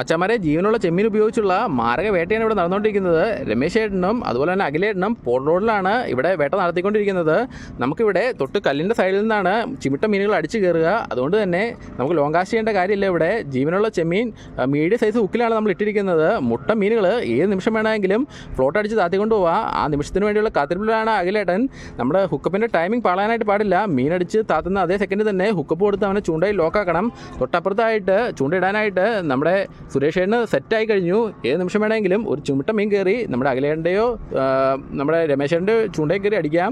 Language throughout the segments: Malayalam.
മച്ചന്മാരെ ജീവനുള്ള ചെമ്മീൻ ഉപയോഗിച്ചുള്ള മാരക വേട്ടയാണ് ഇവിടെ നടന്നുകൊണ്ടിരിക്കുന്നത്. രമേശ് ഏട്ടനും അതുപോലെ തന്നെ അഖിലേട്ടനും പോൾ റോഡിലാണ് ഇവിടെ വേട്ട നടത്തിക്കൊണ്ടിരിക്കുന്നത്. നമുക്കിവിടെ തൊട്ട് കല്ലിന്റെ സൈഡിൽ നിന്നാണ് ചിമിട്ട മീനുകൾ അടിച്ചു കയറുക. അതുകൊണ്ട് തന്നെ നമുക്ക് ലോങ് കാസ്റ്റ് ചെയ്യേണ്ട കാര്യമില്ല ഇവിടെ. ജീവനുള്ള ചെമ്മീൻ മീഡിയം സൈസ് ഹുക്കിലാണ് നമ്മൾ ഇട്ടിരിക്കുന്നത്. മുട്ട മീനുകൾ ഏത് നിമിഷം വേണമെങ്കിലും ഫ്ലോട്ട് അടിച്ച് താത്തിക്കൊണ്ട് പോവാം. ആ നിമിഷത്തിന് വേണ്ടിയുള്ള കാത്തിരിപ്പിലാണ് അഖിലേട്ടൻ. നമ്മുടെ ഹുക്കപ്പിന്റെ ടൈമിംഗ് പാളാനായിട്ട് പാടില്ല. മീനടിച്ച് താത്തുന്ന അതേ സെക്കൻഡ് തന്നെ ഹുക്കപ്പ് കൊടുത്ത് അവനെ ചൂണ്ടയിൽ ലോക്കാക്കണം തൊട്ടപ്പുറത്തായിട്ട് ചൂണ്ടയിടാനായിട്ട് നമ്മുടെ സുരേഷേണ് സെറ്റായി കഴിഞ്ഞു. ഏത് നിമിഷം വേണമെങ്കിലും ഒരു ചുമട്ട മീൻ കയറി നമ്മുടെ അഖിലേണ്ടയോ നമ്മുടെ രമേശേന്റെ ചൂണ്ടയിൽ കയറി അടിക്കാം.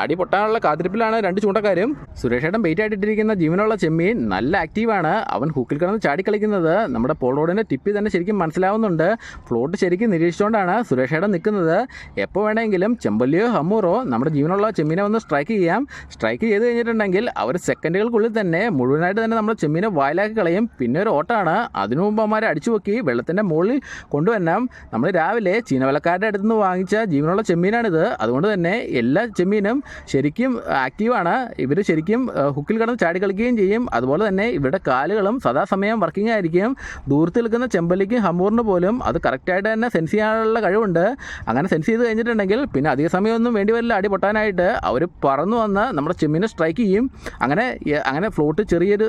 അടി പൊട്ടാനുള്ള കാത്തിരിപ്പിലാണ് രണ്ട് ചൂണ്ടക്കാരും. സുരേഷേട്ടൻ ബെയിറ്റ് ആയിട്ടിട്ടിരിക്കുന്ന ജീവനുള്ള ചെമ്മീൻ നല്ല ആക്റ്റീവാണ് അവൻ ഹുക്കിൽ കിടന്ന് ചാടിക്കളിക്കുന്നത് നമ്മുടെ പോൾ റോഡിന്റെ ടിപ്പിൽ തന്നെ ശരിക്കും മനസ്സിലാവുന്നുണ്ട്. ഫ്ലോട്ട് ശരിക്കും നിരീക്ഷിച്ചുകൊണ്ടാണ് സുരേഷേട്ടൻ നിൽക്കുന്നത്. എപ്പോൾ വേണമെങ്കിലും ചെമ്പല്ലിയോ ഹമ്മൂറോ നമ്മുടെ ജീവനുള്ള ചെമ്മീനെ വന്ന് സ്ട്രൈക്ക് ചെയ്യാം. സ്ട്രൈക്ക് ചെയ്ത് കഴിഞ്ഞിട്ടുണ്ടെങ്കിൽ അവർ സെക്കൻഡുകൾക്കുള്ളിൽ തന്നെ മുഴുവനായിട്ട് തന്നെ നമ്മുടെ ചെമ്മീനെ വായിലാക്കി കളയും. പിന്നെ ഒരു ഓട്ടമാണ്. അതിനു മുമ്പ് അവന്മാരെ അടിച്ചു പൊക്കി വെള്ളത്തിന്റെ മുകളിൽ കൊണ്ടുവരണം നമ്മൾ രാവിലെ ചീനവലക്കാരുടെ അടുത്ത് നിന്ന് വാങ്ങിച്ച ജീവനുള്ള ചെമ്മീനാണിത്. അതുകൊണ്ട് തന്നെ എല്ലാ ചെമ്മീനും ശരിക്കും ആക്റ്റീവാണ്. ഇവർ ശരിക്കും ഹുക്കിൽ കിടന്ന് ചാടി കളിക്കുകയും ചെയ്യും. അതുപോലെ തന്നെ ഇവരുടെ കാലുകളും സദാസമയം വർക്കിംഗ് ആയിരിക്കും. ദൂരത്ത് നിൽക്കുന്ന ചെമ്പലിക്കും ഹമ്മൂറിന് പോലും അത് കറക്റ്റായിട്ട് തന്നെ സെൻസ് ചെയ്യാനുള്ള കഴിവുണ്ട്. അങ്ങനെ സെൻസ് ചെയ്ത് കഴിഞ്ഞിട്ടുണ്ടെങ്കിൽ പിന്നെ അധിക സമയമൊന്നും വേണ്ടി വരില്ല അടി പൊട്ടാനായിട്ട്. അവർ പറന്നു വന്ന് നമ്മുടെ ചെമ്മീനെ സ്ട്രൈക്ക് ചെയ്യും. അങ്ങനെ അങ്ങനെ ഫ്ലോട്ട് ചെറിയൊരു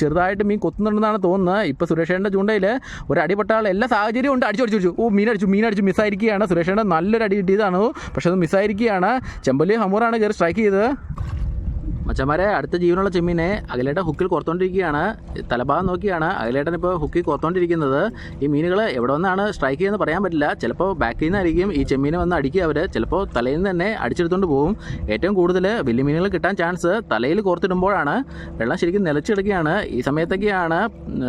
ചെറുതായിട്ട് മീൻ കൊത്തുന്നുണ്ടെന്നാണ് തോന്നുന്നത്. ഇപ്പോൾ സുരേഷേന്റെ ചൂണ്ടയിൽ ഒരു അടിപെട്ടാൽ എല്ലാ സാഹചര്യവും ഉണ്ട്. അടിച്ചു അടിച്ചു ഓ മീൻ അടിച്ചു മിസ്സായിരിക്കുകയാണ്. സുരേഷേണ്ട നല്ലൊരു അടി കിട്ടിയതാണ് പക്ഷേ അത് മിസ്സായിരിക്കുകയാണ്. ചെമ്പല്ലി ഹമൂറാണ് കയറി സ്ട്രൈക്ക് ചെയ്തത്. മച്ചന്മാരെ അടുത്ത ജീവനുള്ള ചെമ്മീനെ അഖിലേട്ടൻ ഹുക്കിൽ കോർത്തോണ്ടിരിക്കുകയാണ്. തലഭാഗം നോക്കിയാണ് അഖിലേട്ടൻ ഇപ്പോൾ ഹുക്കിൽ കോർത്തോണ്ടിരിക്കുന്നത്. ഈ മീനുകൾ എവിടെ വന്നാണ് സ്ട്രൈക്ക് ചെയ്യുന്നത് പറയാൻ പറ്റില്ല. ചിലപ്പോൾ ബാക്കിൽ നിന്നായിരിക്കും ഈ ചെമ്മീനെ വന്ന് അടിക്കുക അവർ ചിലപ്പോൾ തലയിൽ നിന്ന് തന്നെ അടിച്ചെടുത്തുകൊണ്ട് പോകും. ഏറ്റവും കൂടുതൽ വലിയ മീനുകൾ കിട്ടാൻ ചാൻസ് തലയിൽ കോർത്തിടുമ്പോഴാണ്. വെള്ളം ശരിക്കും നിലച്ചെടുക്കുകയാണ് ഈ സമയത്തൊക്കെയാണ്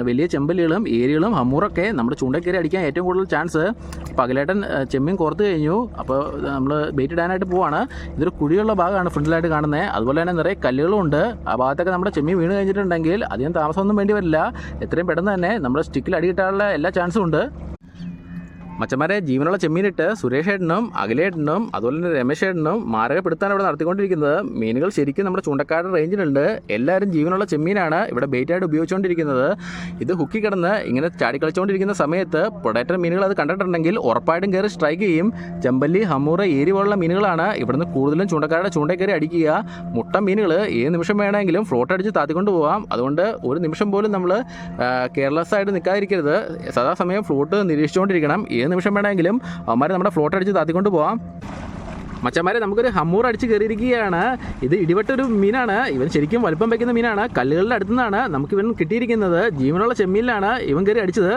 വലിയ ചെമ്പല്ലികളും ഏരികളും ഹമ്മൂറൊക്കെ നമ്മുടെ ചൂണ്ടയിൽ അടിക്കാൻ ഏറ്റവും കൂടുതൽ ചാൻസ് അപ്പോൾ അഖിലേട്ടൻ ചെമ്മീൻ കോർത്ത് കഴിഞ്ഞു. അപ്പോൾ നമ്മൾ ബെയ്റ്റ് ഇടാനായിട്ട് പോവാണ്. ഇതൊരു കുഴിയുള്ള ഭാഗമാണ് ഫ്രണ്ടിലായിട്ട് കാണുന്നത് അതുപോലെ തന്നെ നിറയെ കല്ലുകളും ഉണ്ട് ആ ഭാഗത്തൊക്കെ നമ്മുടെ ചെമ്മീൻ വീണ് കഴിഞ്ഞിട്ടുണ്ടെങ്കിൽ അധികം താമസമൊന്നും വേണ്ടി വരില്ല. എത്രയും പെട്ടെന്ന് തന്നെ നമ്മുടെ സ്റ്റിക്കിൽ അടി കിട്ടാനുള്ള എല്ലാ ചാൻസും ഉണ്ട്. മച്ചന്മാരെ ജീവനുള്ള ചെമ്മീനിട്ട് സുരേഷ് ഏട്ടനും അഖിലേട്ടനും അതുപോലെ തന്നെ രമേശ് ഏട്ടനും മാരകപ്പെടുത്താണ് ഇവിടെ നടത്തിക്കൊണ്ടിരിക്കുന്നത്. മീനുകൾ ശരിക്കും നമ്മുടെ ചൂണ്ടക്കാട് റേഞ്ചിലുണ്ട് എല്ലാവരും ജീവനുള്ള ചെമ്മീനാണ് ഇവിടെ ബെയ്റ്റായിട്ട് ഉപയോഗിച്ചുകൊണ്ടിരിക്കുന്നത്. ഇത് ഹുക്കി കിടന്ന് ഇങ്ങനെ ചാടിക്കളിച്ചുകൊണ്ടിരിക്കുന്ന സമയത്ത് പൊടേറ്റർ മീനുകൾ അത് കണ്ടിട്ടുണ്ടെങ്കിൽ ഉറപ്പായിട്ടും കയറി സ്ട്രൈക്ക് ചെയ്യും. ചെമ്പല്ലി ഹമ്മൂറ ഏരി പോലുള്ള മീനുകളാണ് ഇവിടുന്ന് കൂടുതലും ചൂണ്ടക്കാരുടെ ചൂണ്ടയിൽ കയറി അടിക്കുക. മുട്ട മീനുകൾ ഏത് നിമിഷം വേണമെങ്കിലും ഫ്ലോട്ട് അടിച്ച് താത്തിക്കൊണ്ട് പോകാം അതുകൊണ്ട് ഒരു നിമിഷം പോലും നമ്മൾ കെയർലെസ് ആയിട്ട് നിൽക്കാതിരിക്കരുത്. സദാസമയം ഫ്ലോട്ട് നിരീക്ഷിച്ചുകൊണ്ടിരിക്കണം. ഏത് നിമിഷം വേണമെങ്കിലും അവന്മാർ നമ്മുടെ ഫ്ലോട്ട് അടിച്ച് താത്തിക്കൊണ്ട് പോവാം. മച്ചന്മാരെ നമുക്കൊരു ഹമ്മൂർ അടിച്ച് കയറിയിരിക്കുകയാണ്. ഇത് ഇടിവെട്ടൊരു മീനാണ്. ഇവൻ ശരിക്കും വലുപ്പം വയ്ക്കുന്ന മീനാണ്. കല്ലുകളുടെ അടുത്തുനിന്നാണ് നമുക്ക് ഇവൻ കിട്ടിയിരിക്കുന്നത്. ജീവനുള്ള ചെമ്മീനിലാണ് ഇവൻ കയറി അടിച്ചത്.